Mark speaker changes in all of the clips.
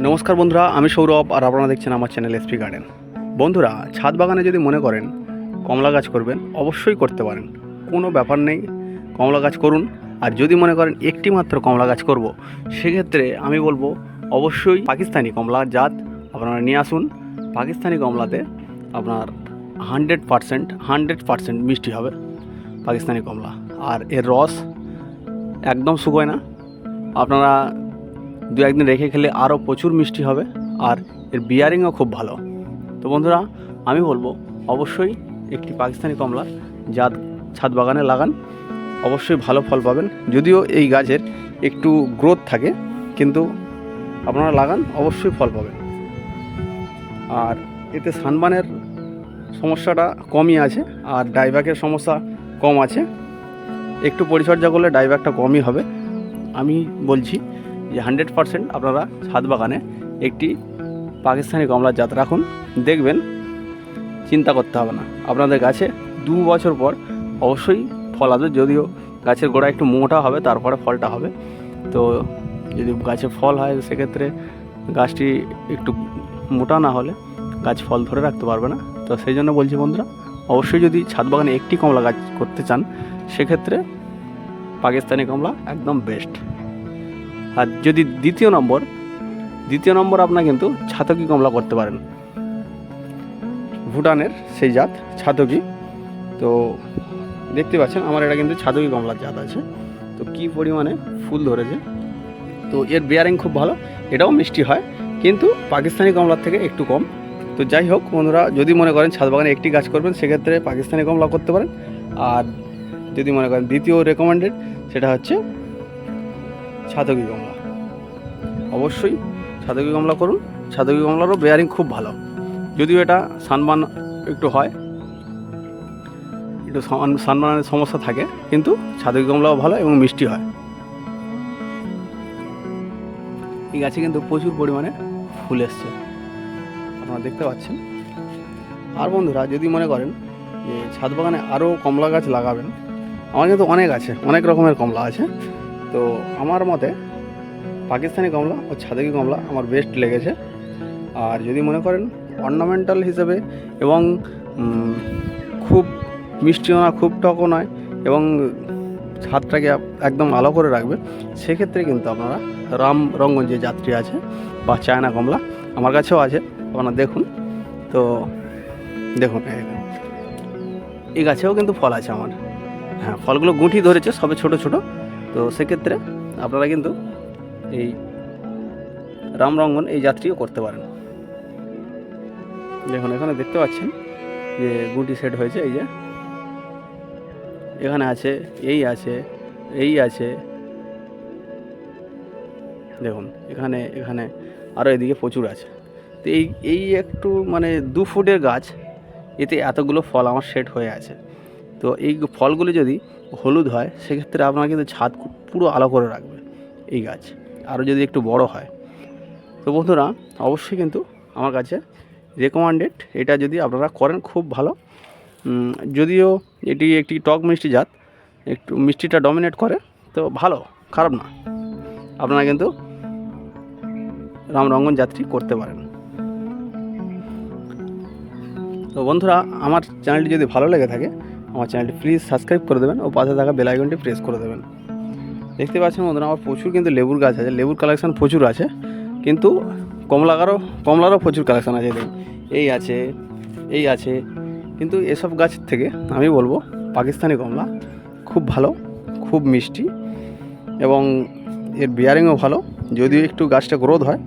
Speaker 1: নমস্কার বন্ধুরা, আমি সৌরভ আর আপনারা দেখছেন আমার চ্যানেল এসপি গার্ডেন বন্ধুরা, ছাদ বাগানে যদি মনে করেন কমলা গাছ করবেন, অবশ্যই করতে পারেন। কোনো ব্যাপার নেই, কমলা গাছ করুন। আর যদি মনে করেন একটি মাত্র কমলা গাছ করব, সেক্ষেত্রে আমি বলব অবশ্যই পাকিস্তানি কমলা জাত আপনারা নিয়ে আসুন। পাকিস্তানি কমলাতে আপনার হান্ড্রেড পারসেন্ট হান্ড্রেড পারসেন্ট মিষ্টি হবে পাকিস্তানি কমলা। আর এর রস একদম শুকোয় না। আপনারা দু একদিন রেখে খেলে আরও প্রচুর মিষ্টি হবে আর এর বিয়ারিংও খুব ভালো। তো বন্ধুরা, আমি বলব, অবশ্যই একটি পাকিস্তানি কমলা জাত ছাদ বাগানে লাগান। অবশ্যই ভালো ফল পাবেন। যদিও এই গাছের একটু গ্রোথ থাকে, কিন্তু আপনারা লাগান, অবশ্যই ফল পাবেন। আর এতে সানবানের সমস্যাটা কমই আছে, আর ডাইব্যাকের সমস্যা কম আছে। একটু পরিচর্যা করলে ডাইব্যাকটা কমই হবে। আমি বলছি যে হান্ড্রেড পারসেন্ট আপনারা ছাদ বাগানে একটি পাকিস্তানি কমলার জাত রাখুন। দেখবেন, চিন্তা করতে হবে না। আপনাদের গাছে দু বছর পর অবশ্যই ফল আসবে। যদিও গাছের গোড়া একটু মোটা হবে, তারপরে ফলটা হবে। তো যদি গাছে ফল হয়, সেক্ষেত্রে গাছটি একটু মোটা না হলে গাছ ফল ধরে রাখতে পারবে না। তো সেই জন্য বলছি বন্ধুরা, অবশ্যই যদি ছাদ বাগানে একটি কমলা গাছ করতে চান, সেক্ষেত্রে পাকিস্তানি কমলা একদম বেস্ট আর যদি দ্বিতীয় নম্বর দ্বিতীয় নম্বর আপনার কিন্তু ছাতকি কমলা করতে পারেন। ভুটানের সেই জাত ছাতকি। তো দেখতে পাচ্ছেন, আমার এটা কিন্তু ছাতকি কমলার জাত আছে। তো কি পরিমাণে ফুল ধরেছে। তো এর বেয়ারিং খুব ভালো, এটাও মিষ্টি হয়, কিন্তু পাকিস্তানি কমলার থেকে একটু কম। তো যাই হোক বন্ধুরা, যদি মনে করেন ছাদ বাগানে একটি গাছ করবেন, সেক্ষেত্রে পাকিস্তানি কমলা করতে পারেন। আর যদি মনে করেন দ্বিতীয় রেকমেন্ডেড সেটা হচ্ছে ছাতকি কমলা অবশ্যই ছাতকি কমলা করুন। ছাতকি কমলারও বেয়ারিং খুব ভালো। যদিও এটা সানবান একটু হয়, একটু সানবানের সমস্যা থাকে, কিন্তু ছাতকি কমলাও ভালো এবং মিষ্টি হয়। এই গাছে কিন্তু প্রচুর পরিমাণে ফুল এসছে। আপনারা দেখতে পাচ্ছেন। আর বন্ধুরা, যদি মনে করেন যে ছাদ বাগানে আরও কমলা গাছ লাগাবেন, আমার কিন্তু অনেক আছে, অনেক রকমের কমলা আছে। তো আমার মতে পাকিস্তানি কমলা ও ছাদকি কমলা আমার বেস্ট লেগেছে। আর যদি মনে করেন অর্নামেন্টাল হিসেবে এবং খুব মিষ্টিও না খুব টকও নয় এবং ছাদটাকে একদম আলো করে রাখবে, সেক্ষেত্রে কিন্তু আপনারা রাম রঙ্গন যে যাত্রী আছে বা চায়না কমলা আমার কাছেও আছে, আপনারা দেখুন। তো দেখুন, এই দেখুন। এই গাছেও কিন্তু ফল আছে আমার। হ্যাঁ ফলগুলো গুঁটি ধরেছে, সবে ছোট ছোট। তো সেক্ষেত্রে আপনারা কিন্তু এই রামরঙ্গন এই যাত্রীও করতে পারেন। দেখুন, এখানে দেখতে পাচ্ছেন যে গুটি সেট হয়েছে, এই যে। এখানে আছে, এই আছে এই আছে। দেখুন, এখানে এখানে আরও এদিকে প্রচুর আছে। তো এই এই একটু মানে দু ফুটের গাছ, এতে এতগুলো ফল আমার সেট হয়ে আছে। তো এই ফলগুলি যদি হলুদ হয়, সেক্ষেত্রে আপনার কিন্তু ছাদ পুরো আলো করে রাখবে এই গাছ। আরও যদি একটু বড় হয়। তো বন্ধুরা, অবশ্যই কিন্তু আমার কাছে রেকমেন্ডেড এটা যদি আপনারা করেন খুব ভালো। যদিও এটি একটি টক মিষ্টি জাত, একটু মিষ্টিটা ডমিনেট করে, তো ভালো, খারাপ না। আপনারা কিন্তু রামরঙ্গন যাত্রী করতে পারেন। তো বন্ধুরা, আমার চ্যানেলটি যদি ভালো লেগে থাকে আমার চ্যানেলটি প্লিজ সাবস্ক্রাইব করে দেবেন ও পাশে থাকা বেল আইকনটি প্রেস করে দেবেন। দেখতে পাচ্ছেন বন্ধুরা, আমার প্রচুর কিন্তু লেবুর গাছ আছে, লেবুর কালেকশান প্রচুর আছে, কিন্তু কমলাগারও, কমলারও প্রচুর কালেকশান আছে, দেখুন। এই আছে এই আছে, কিন্তু এসব গাছের থেকে আমি বলব, পাকিস্তানি কমলা খুব ভালো, খুব মিষ্টি এবং এর বিয়ারিংও ভালো, যদিও একটু গাছটা গ্রোথ হয়,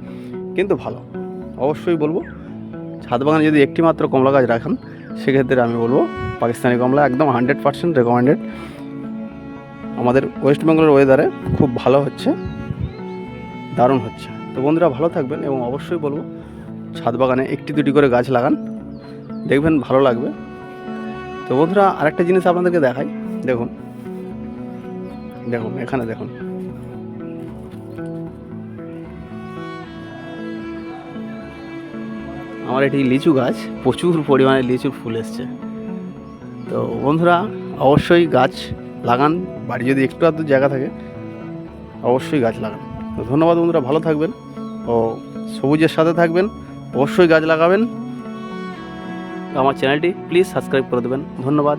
Speaker 1: কিন্তু ভালো। অবশ্যই বলব, ছাদ বাগানে যদি একটি মাত্র কমলা গাছ রাখেন, সেক্ষেত্রে আমি বলব পাকিস্তানি কমলা একদম হান্ড্রেড পার্সেন্ট রেকমেন্ডেড আমাদের ওয়েস্ট বেঙ্গলের ওয়েদারে খুব ভালো হচ্ছে, দারুণ হচ্ছে। তো বন্ধুরা ভালো থাকবেন এবং অবশ্যই বলব ছাদ বাগানে একটি দুটি করে গাছ লাগান, দেখবেন ভালো লাগবে। তো বন্ধুরা আরেকটা জিনিস আপনাদেরকে দেখাই, দেখুন দেখুন, এখানে দেখুন। আমার এটি লিচু গাছ, প্রচুর পরিমাণে লিচুর ফুল এসছে। তো বন্ধুরা, অবশ্যই গাছ লাগান। বাড়ি যদি একটু আধটু জায়গা থাকে, অবশ্যই গাছ লাগান। তো ধন্যবাদ বন্ধুরা, ভালো থাকবেন ও সবুজের সাথে থাকবেন। অবশ্যই গাছ লাগাবেন। আমার চ্যানেলটি প্লিজ সাবস্ক্রাইব করে দেবেন। ধন্যবাদ।